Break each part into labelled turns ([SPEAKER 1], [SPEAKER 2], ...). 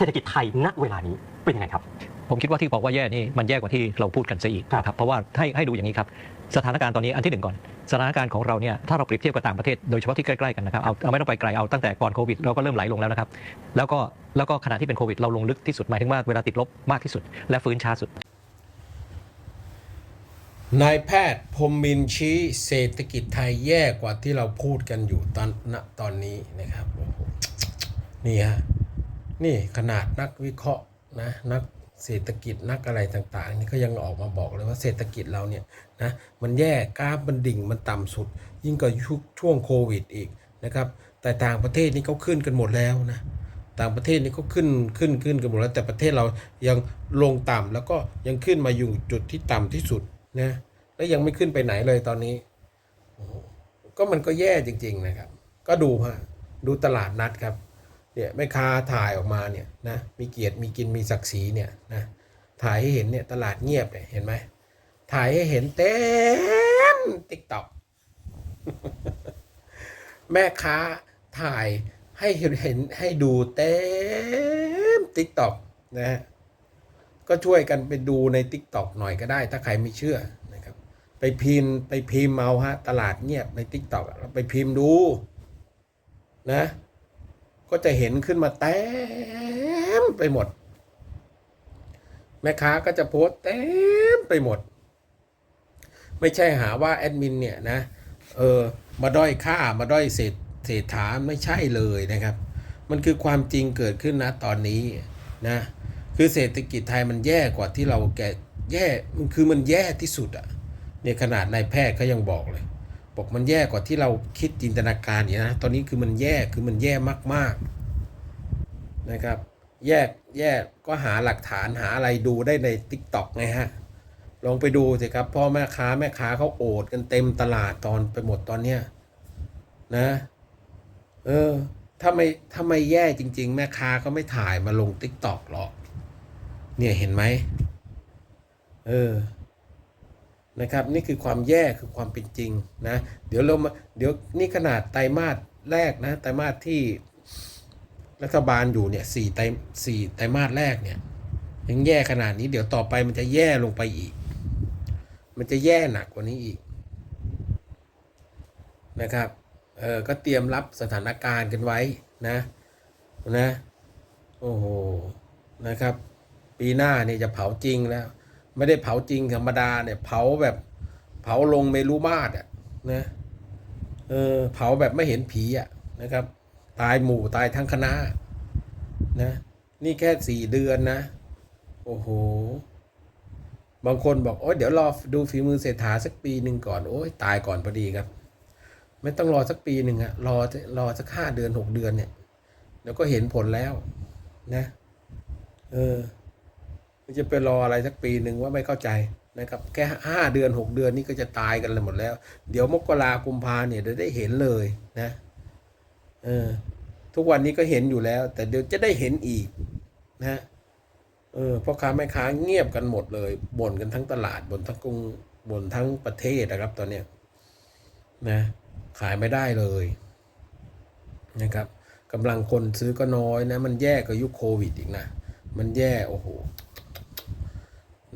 [SPEAKER 1] เศรษฐกิจไทยณเวลานี้เป็นยังไงครับ
[SPEAKER 2] ผมคิดว่าที่บอกว่าแย่นี่มันแย่กว่าที่เราพูดกันซะอีกนะครับเพราะว่าให้ให้ดูอย่างนี้ครับสถานการณ์ตอนนี้อันที่หนึ่งก่อน สถานการณ์ของเราเนี่ยถ้าเราเปรียบเทียบกับต่างประเทศโดยเฉพาะที่ใกล้ๆกันนะครับเอาเอาไม่ต้องไปไกลเอาตั้งแต่ก่อนโควิดเราก็เริ่มไหลลงแล้วนะครับ แล้วก็แล้วก็ขณะที่เป็นโควิดเราลงลึกที่สุดหมายถึงว่าเวลาติดลบมากที่สุด และฟื้นช้าสุด
[SPEAKER 3] นายแพทย์พรหมมินทร์ชี้เศรษฐกิจไทยแย่กว่าที่เราพูดกันอยู่ตอนณตอนนี้นะครับโอ้โหนี่ฮะ นี่ขนาดนักวิเคราะห์นะนักเศรษฐกิจนักอะไรต่างๆ นี่ก็ยังออกมาบอกเลยว่าเศรษฐกิจเราเนี่ยนะมันแย่กราฟมันดิ่งมันต่ำสุด ยิ่งกว่าช่วงโควิดอีกนะครับแต่ต่างประเทศนี่เขาขึ้นกันหมดแล้วนะต่างประเทศนี่ก็ขึ้นขึ้นขึ้นกันหมดแล้วแต่ประเทศเรายังลงต่ำแล้วก็ยังขึ้นมาอยู่จุดที่ต่ำที่สุดนะแล้วยังไม่ขึ้นไปไหนเลยตอนนี้ ก็มันก็แย่จริง ๆนะครับ ก็ดูฮะดูตลาดนัดครับ เนี่ยแม่ค้าถ่ายออกมาเนี่ยนะมีเกียรติมีกินมีศักดิ์ศรีเนี่ยนะถ่ายให้เห็นเนี่ยตลาดเงียบเนี่ยเห็นไหมถ่ายให้เห็นเต็มติ๊กต็อกแม่ค้าถ่ายให้เห็นให้ดูเต็มติ๊กต็อกนะฮะก็ช่วยกันไปดูในติ๊กต็อกหน่อยก็ได้ ถ้าใครไม่เชื่อนะครับ ไปพิมพ์ไปพิมพ์เอาฮะตลาดเงียบในติ๊กต็อกเราไปพิมพ์ดูนะ ก็จะเห็นขึ้นมาเต็มไปหมด แม่ค้าก็จะโพสเต็มไปหมด ไม่ใช่หาว่าแอดมินเนี่ยนะเออมาด้อยค่ามาด้อยเศรษฐเศษฐานไม่ใช่เลยนะครับ มันคือความจริงเกิดขึ้นนะตอนนี้นะคือเศรษฐกิจไทยมันแย่กว่าที่เราแกแย่มันคือมันแย่ที่สุดอะเนี่ยขนาดนายแพทย์เขายังบอกเลย บอกมันแย่กว่าที่เราคิดจินตนาการอย่างนะตอนนี้คือมันแย่คือมันแย่มากๆนะครับ แยกแยกก็หาหลักฐานหาอะไรดูได้ใน t ิ k t o k ไงฮะลองไปดูสิครับพ่อแม่ค้าแม่ค้าเขาโอดกันเต็มตลาดตอนไปหมดตอนเนี้ยนะเออถ้าไม่ถ้าไม่แย่จริง ๆ แม่ค้าก็ไม่ถ่ายมาลงติ๊กตอกหรอก เนี่ยเห็นไหมเออ นะครับนี่คือความแย่คือความเป็นจริงนะเดี๋ยวเรามาเดี๋ยวนี่ขนาดไตรมาสแรกนะไตรมาสที่รัฐบาลอยู่เนี่ยสี่ไตรสี่ไตรมาสแรกเนี่ยยังแย่ขนาดนี้เดี๋ยวต่อไปมันจะแย่ลงไปอีก มันจะแย่หนักกว่านี้อีกนะครับเออก็เตรียมรับสถานการณ์กันไว้นะนะโอ้โหนะครับ ปีหน้าเนี่ยจะเผาจริงแล้ว ไม่ได้เผาจริงธรรมดาเนี่ย เผาแบบเผาลงเมรุมาตรอะนะเออเผาแบบไม่เห็นผีอะนะครับ ตายหมู่ตายทั้งคณะนะนี่แค่สี่เดือนนะ โอ้โห บางคนบอกโอ้ยเดี๋ยวรอดูฝีมือเศรษฐาสักปีหนึ่งก่อน โอ้ยตายก่อนพอดีครับ ไม่ต้องรอสักปีหนึ่งอะรอรอสักห้าเดือนหกเดือนเนี่ยเดี๋ยวก็เห็นผลแล้วนะ เออ มันจะไปรออะไรสักปีหนึ่งว่าไม่เข้าใจนะครับแค่ห้าเดือนหกเดือนนี่ก็จะตายกันเลยหมดแล้ว เดี๋ยวมกรากุมภาเนี่ยเดี๋ยวได้เห็นเลยนะเออทุกวันนี้ก็เห็นอยู่แล้ว แต่เดี๋ยวจะได้เห็นอีกนะเออพ่อค้าแม่ค้าเงียบกันหมดเลยบ่นกันทั้งตลาดบ่นทั้งกรุงบ่นทั้งประเทศนะครับ ตอนเนี้ยนะขายไม่ได้เลยนะครับกำลังคนซื้อก็น้อยนะ มันแย่กว่ายุคโควิดอีกนะ มันแย่โอ้โห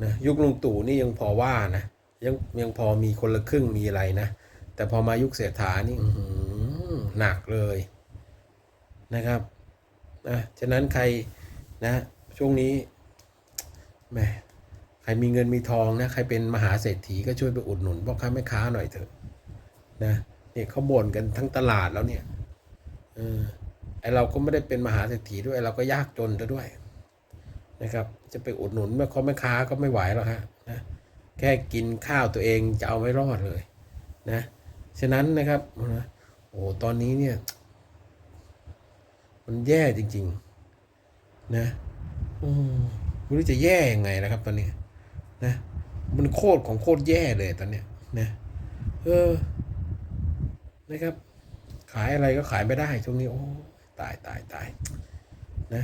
[SPEAKER 3] นะยุคลุงตู่นี่ยังพอว่านะยังยังพอมีคนละครึ่งมีอะไรนะ แต่พอมายุคเศรษฐานี่อื้อหือหนักเลยนะครับนะฉะนั้นใครนะ ช่วงนี้แหมใครมีเงินมีทองนะใครเป็นมหาเศรษฐีก็ช่วยไปอุดหนุนพ่อค้าแม่ค้าหน่อยเถอะนะเนี่ยเขาบ่นกันทั้งตลาดแล้วเนี่ยเออไอเราก็ไม่ได้เป็นมหาเศรษฐีด้วยเราก็ยากจนซะด้วย นะครับ จะไปอุดหนุนแม่ค้าแม่ค้าก็ไม่ไหวหรอกฮะนะแค่กินข้าวตัวเองจะเอาไม่รอดเลยนะฉะนั้นนะครับนะโอ้ตอนนี้เนี่ย มันแย่จริง ๆ นะอืมไม่รู้จะแย่ยังไงนะครับ ตอนนี้ นะ มันโคตรของโคตรแย่เลยตอนเนี้ยนะเออ นะครับ ขายอะไรก็ขายไม่ได้ช่วงนี้ โอ้ ตายตายตายนะ